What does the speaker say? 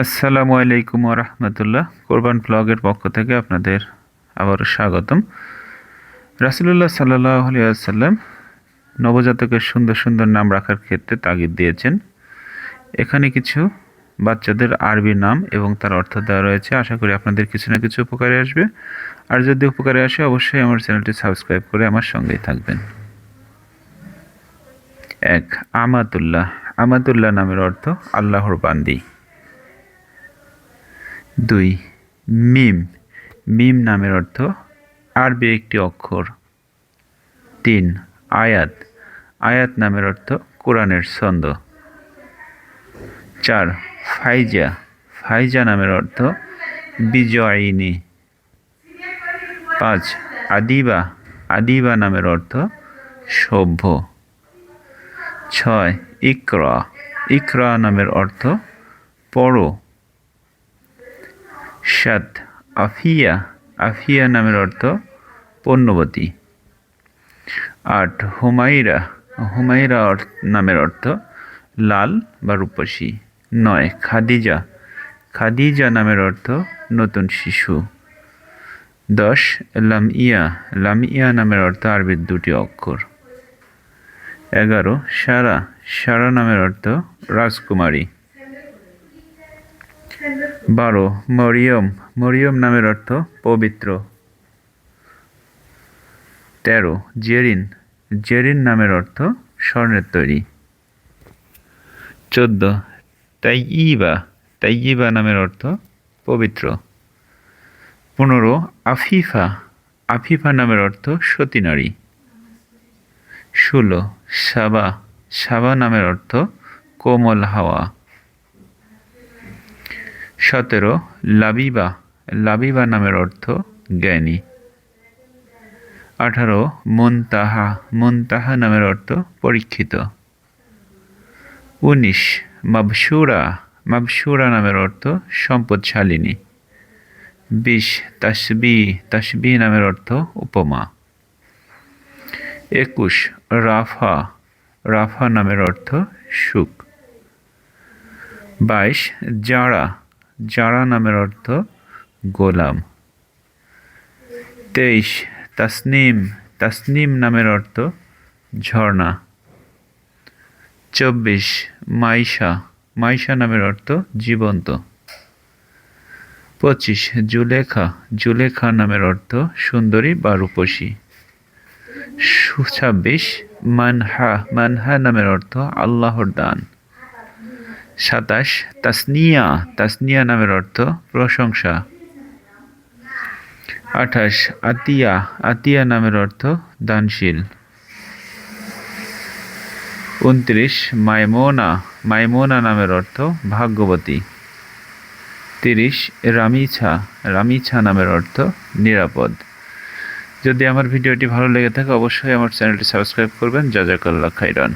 আসসালামু আলাইকুম রহমতুল্লাহ। কোরবান ব্লগের পক্ষ থেকে আপনাদের আবারও স্বাগতম। রাসুলুল্লাহ সাল্লাহ আলিয়াল্লাম নবজাতকের সুন্দর সুন্দর নাম রাখার ক্ষেত্রে তাগিদ দিয়েছেন। এখানে কিছু বাচ্চাদের আরবি নাম এবং তার অর্থ দেওয়া রয়েছে। আশা করি আপনাদের কিছু না কিছু উপকারে আসবে। আর যদি উপকারে আসে, অবশ্যই আমার চ্যানেলটি সাবস্ক্রাইব করে আমার সঙ্গেই থাকবেন। এক, আমাতুল্লাহ। আমাতুল্লাহ নামের অর্থ আল্লাহর বান্দি। দুই, মিম। মিম নামের অর্থ আরবি একটি অক্ষর। তিন, আয়াত। আয়াত নামের অর্থ কোরআনের ছন্দ। চার, ফাইজা। ফাইজা নামের অর্থ বিজয়িনী। পাঁচ, আদিবা। আদিবা নামের অর্থ সভ্য। ছয়, ইকরা। ইকরা নামের অর্থ পড়ো। সাত আফিয়া আফিয়া নামের অর্থ পণ্যবতী। আট হুমাইরা হুমাইরা অর্থ নামের অর্থ লাল বা রূপসী। নয়, খাদিজা খাদিজা নামের অর্থ নতুন শিশু। দশ, লামিয়া লামিয়া নামের অর্থ আরবির দুটি অক্ষর। এগারো, সারা সারা নামের অর্থ রাজকুমারী। বারো, মরিয়ম মরিয়ম নামের অর্থ পবিত্র। তেরো, জেরিন জেরিন নামের অর্থ স্বর্ণের তৈরি। চোদ্দ তাইবা তাইবা নামের অর্থ পবিত্র। পনেরো, আফিফা আফিফা নামের অর্থ সতী নারী। ষোলো, সাবা সাবা নামের অর্থ কোমল হাওয়া। সতেরো, লাবিবা লাবিবা নামের অর্থ জ্ঞানী। আঠারো, মনতাহা মনতাহা নামের অর্থ পরীক্ষিত। উনিশ মাবসুরা মাবসুরা নামের অর্থ সম্পদশালিনী। বিশ, তাসবি তাসবি নামের অর্থ উপমা। একুশ, রাফা রাফা নামের অর্থ সুখ। বাইশ জারা জারা নামের অর্থ গোলাম। তেইশ, তাসনিম তাসনিম নামের অর্থ ঝর্ণা। চব্বিশ, মাইশা মাইশা নামের অর্থ জীবন্ত। পঁচিশ, জুলেখা জুলেখা নামের অর্থ সুন্দরী বা রূপসী। ছাব্বিশ, মানহা মানহা নামের অর্থ আল্লাহর দান। সাতাশ, তাসনিয়া তাসনিয়া নামের অর্থ প্রশংসা। আঠাশ, আতিয়া আতিয়া নামের অর্থ দানশীল। উনত্রিশ, মাইমোনা মাইমোনা নামের অর্থ ভাগ্যবতী। তিরিশ, রামিছা রামিছা নামের অর্থ নিরাপদ। যদি আমার ভিডিওটি ভালো লেগে থাকে, অবশ্যই আমার চ্যানেলটি সাবস্ক্রাইব করবেন। জাজাকাল্লা খাইরান